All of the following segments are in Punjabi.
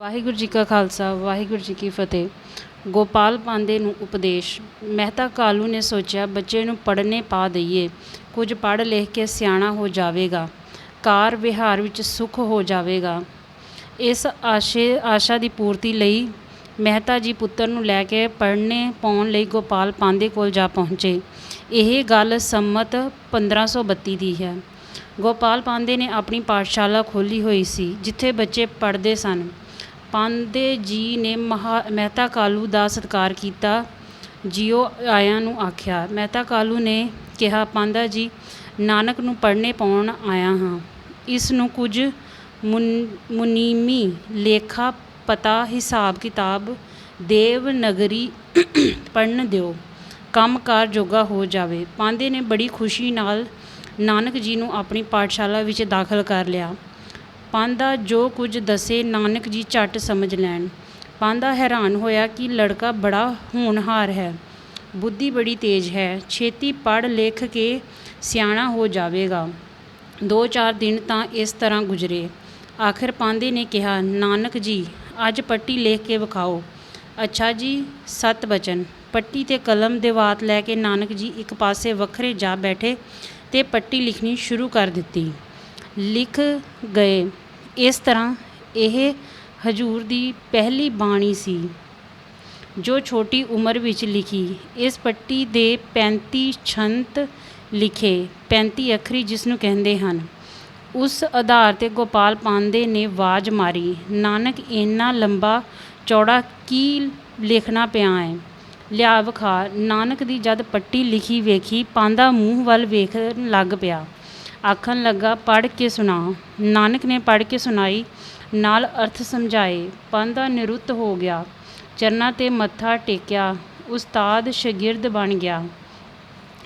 ਵਾਹਿਗੁਰੂ ਜੀ ਕਾ ਖਾਲਸਾ, ਵਾਹਿਗੁਰੂ ਜੀ ਕੀ ਫਤਿਹ। ਗੋਪਾਲ ਪਾਂਦੇ ਨੂੰ ਉਪਦੇਸ਼, ਮਹਿਤਾ ਕਾਲੂ ਨੇ ਸੋਚਿਆ ਬੱਚੇ ਨੂੰ ਪੜ੍ਹਨੇ ਪਾ ਦਈਏ, ਕੁਝ ਪੜ੍ਹ ਲਿਖ ਕੇ ਸਿਆਣਾ ਹੋ ਜਾਵੇਗਾ, ਕਾਰ ਵਿਹਾਰ ਵਿੱਚ ਸੁਖ ਹੋ ਜਾਵੇਗਾ। ਇਸ ਆਸ਼ੇ, ਆਸ਼ਾ ਦੀ ਪੂਰਤੀ ਲਈ ਮਹਿਤਾ ਜੀ ਪੁੱਤਰ ਨੂੰ ਲੈ ਕੇ ਪੜ੍ਹਨੇ ਪਾਉਣ ਲਈ ਗੋਪਾਲ ਪਾਂਦੇ ਕੋਲ ਜਾ ਪਹੁੰਚੇ। ਇਹ ਗੱਲ ਸੰਮਤ 1532 ਦੀ ਹੈ। ਗੋਪਾਲ ਪਾਂਦੇ ਨੇ ਆਪਣੀ ਪਾਠਸ਼ਾਲਾ ਖੋਲੀ ਹੋਈ ਸੀ, ਜਿੱਥੇ ਬੱਚੇ ਪੜ੍ਹਦੇ ਸਨ। ਪਾਂਧੇ ਜੀ ਨੇ ਮਹਾ, ਮਹਿਤਾ ਕਾਲੂ ਦਾ ਸਤਿਕਾਰ ਕੀਤਾ। ਜਿਉ ਆਇਆਂ ਨੂੰ ਆਖਿਆ, ਮਹਿਤਾ ਕਾਲੂ ਨੇ ਕਿਹਾ ਪਾਂਧਾ ਜੀ, ਨਾਨਕ ਨੂੰ ਪੜ੍ਹਨੇ ਪਾਉਣ ਆਇਆ ਹਾਂ। ਇਸ ਨੂੰ ਕੁਝ ਮੁਨੀਮੀ ਲੇਖਾ ਪਤਾ ਹਿਸਾਬ ਕਿਤਾਬ ਦੇਵ ਨਗਰੀ ਪੜ੍ਹਨ ਦਿਓ। ਕੰਮਕਾਰ ਜੋਗਾ ਹੋ ਜਾਵੇ। ਪਾਂਦੇ ਨੇ ਬੜੀ ਖੁਸ਼ੀ ਨਾਲ ਨਾਨਕ ਜੀ ਨੂੰ ਆਪਣੀ ਪਾਠਸ਼ਾਲਾ ਵਿੱਚ ਦਾਖਲ ਕਰ ਲਿਆ। ਪਾਂਧਾ ਜੋ ਕੁਝ ਦੱਸੇ ਨਾਨਕ ਜੀ ਝੱਟ ਸਮਝ ਲੈਣ। ਪਾਂਧਾ ਹੈਰਾਨ ਹੋਇਆ ਕਿ ਲੜਕਾ ਬੜਾ ਹੋਣਹਾਰ ਹੈ। ਬੁੱਧੀ ਬੜੀ ਤੇਜ਼ ਹੈ। ਛੇਤੀ ਪੜ੍ਹ ਲਿਖ ਕੇ ਸਿਆਣਾ ਹੋ ਜਾਵੇਗਾ। ਦੋ ਚਾਰ ਦਿਨ ਤਾਂ ਇਸ ਤਰ੍ਹਾਂ ਗੁਜ਼ਰੇ। ਆਖਿਰ ਪਾਂਧੇ ਨੇ ਕਿਹਾ, ਨਾਨਕ ਜੀ, ਅੱਜ ਪੱਟੀ ਲਿਖ ਕੇ ਵਿਖਾਓ। ਅੱਛਾ ਜੀ, ਸਤ ਬਚਨ। ਪੱਟੀ ਤੇ ਕਲਮ ਦੇ ਵਾਤ ਲੈ ਕੇ ਨਾਨਕ ਜੀ ਇੱਕ ਪਾਸੇ ਵੱਖਰੇ ਜਾ ਬੈਠੇ ਤੇ ਪੱਟੀ ਲਿਖਣੀ ਸ਼ੁਰੂ ਕਰ ਦਿੱਤੀ। ਲਿਖ ਗਏ। ਇਸ ਤਰ੍ਹਾਂ ਇਹ ਹਜੂਰ ਦੀ ਪਹਿਲੀ ਬਾਣੀ ਸੀ, ਜੋ ਛੋਟੀ ਉਮਰ ਵਿੱਚ ਲਿਖੀ। ਇਸ ਪੱਟੀ ਦੇ 35 ਛੰਤ ਲਿਖੇ 35 ਅੱਖਰੀ ਜਿਸ ਨੂੰ ਕਹਿੰਦੇ ਹਨ। ਉਸ ਆਧਾਰ ਤੇ ਗੋਪਾਲ ਪਾਂਦੇ ਨੇ ਆਵਾਜ਼ ਮਾਰੀ, ਨਾਨਕ, ਇੰਨਾ ਲੰਬਾ ਚੌੜਾ ਕੀ ਲਿਖਣਾ ਪਿਆ ਹੈ ਲਿਆ ਵਿਖਾ ਨਾਨਕ ਦੀ ਜਦ ਪੱਟੀ ਲਿਖੀ ਵੇਖੀ ਪਾਂਦਾ ਮੂੰਹ ਵੱਲ ਵੇਖਣ ਲੱਗ ਪਿਆ। ਆਖਣ ਲੱਗਾ, ਪੜ੍ਹ ਕੇ ਸੁਣਾ ਨਾਨਕ ਨੇ ਪੜ੍ਹ ਕੇ ਸੁਣਾਈ, ਨਾਲ ਅਰਥ ਸਮਝਾਏ। ਪਾਂਦਾ ਨਿਰੁੱਤ ਹੋ ਗਿਆ। ਚਰਨਾਂ ਤੇ ਮੱਥਾ ਟੇਕਿਆ। ਉਸਤਾਦ ਸ਼ਾਗਿਰਦ ਬਣ ਗਿਆ।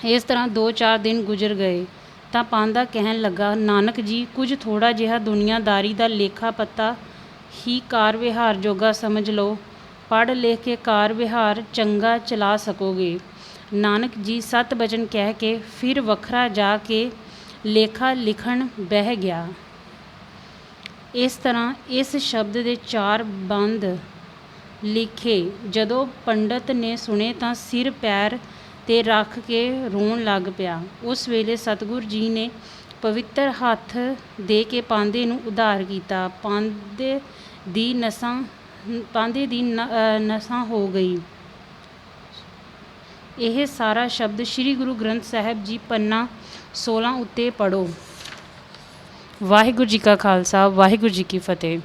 ਇਸ ਤਰ੍ਹਾਂ ਦੋ ਚਾਰ ਦਿਨ ਗੁਜ਼ਰ ਗਏ। ਤਾਂ ਪਾਂਦਾ ਕਹਿਣ ਲੱਗਾ, ਨਾਨਕ ਜੀ, ਕੁਝ ਥੋੜਾ ਜਿਹਾ ਦੁਨੀਆਦਾਰੀ ਦਾ ਲੇਖਾ ਪਤਾ ਹੀ ਕਾਰ ਵਿਹਾਰ ਜੋਗਾ ਸਮਝ ਲਓ। ਪੜ੍ਹ ਲਿਖ ਕੇ ਕਾਰ ਵਿਹਾਰ ਚੰਗਾ ਚਲਾ ਸਕੋਗੇ। ਨਾਨਕ ਜੀ ਸਤ ਬਚਨ ਕਹਿ ਕੇ ਫਿਰ ਵੱਖਰਾ ਜਾ ਕੇ ਲੇਖਾ ਲਿਖਣ ਬਹਿ ਗਿਆ। ਇਸ ਤਰ੍ਹਾਂ ਇਸ ਸ਼ਬਦ ਦੇ ਚਾਰ ਬੰਦ ਲਿਖੇ। ਜਦੋਂ ਪੰਡਤ ਨੇ ਸੁਣੇ ਤਾਂ ਸਿਰ ਪੈਰ ਤੇ ਰੱਖ ਕੇ ਰੋਣ ਲੱਗ ਪਿਆ। ਉਸ ਵੇਲੇ ਸਤਿਗੁਰ ਜੀ ਨੇ ਪਵਿੱਤਰ ਹੱਥ ਦੇ ਕੇ ਪਾਂਦੇ ਨੂੰ ਉਧਾਰ ਕੀਤਾ। ਪਾਂਦੇ ਦੀ ਨਸਾਂ ਪਾਂਦੇ ਦੀ ਨ- ਨਸਾਂ ਹੋ ਗਈ। ਇਹ ਸਾਰਾ ਸ਼ਬਦ ਸ੍ਰੀ ਗੁਰੂ ਗ੍ਰੰਥ ਸਾਹਿਬ ਜੀ ਪੰਨਾ 16 ਉੱਤੇ ਪੜੋ ਵਾਹਿਗੁਰੂ ਜੀ ਕਾ ਖਾਲਸਾ, ਵਾਹਿਗੁਰੂ ਜੀ ਕੀ ਫਤਿਹ।